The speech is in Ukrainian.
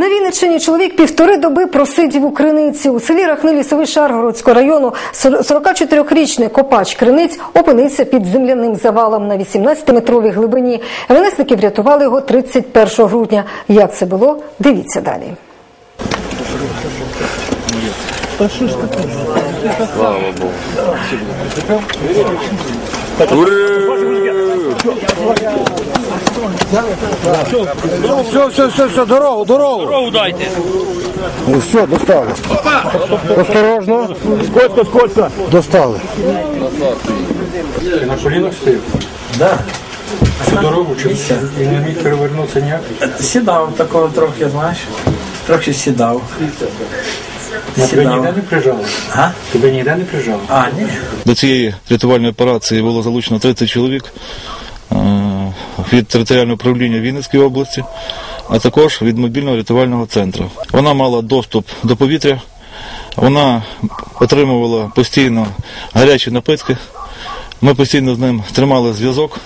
На Вінниччині чоловік півтори доби просидів у криниці. У селі Рахни Лісовий Шаргородського району 44-річний копач криниць опинився під земляним завалом на 18-метровій глибині. ВНСники врятували його 31 грудня. Як це було? Дивіться далі. Все, все, все, все, дорогу, дорогу. Дорогу дайте. Ну все, достали. Осторожно. Сколько, сколько? Достали. Ти на колінах стоїв? Да. Всю дорогу чи і не міг перевернутися ніяк? Сідав такого трохи, знаєш. Трохи сідав. Тебе Сідав. ніде не прижало? А? Тебе ніде не прижало? А, ні. До цієї рятувальної операції було залучено 30 чоловік від територіального управління Вінницької області, а також від мобільного рятувального центру. Вона мала доступ до повітря, вона отримувала постійно гарячі напитки. Ми постійно з ним тримали зв'язок.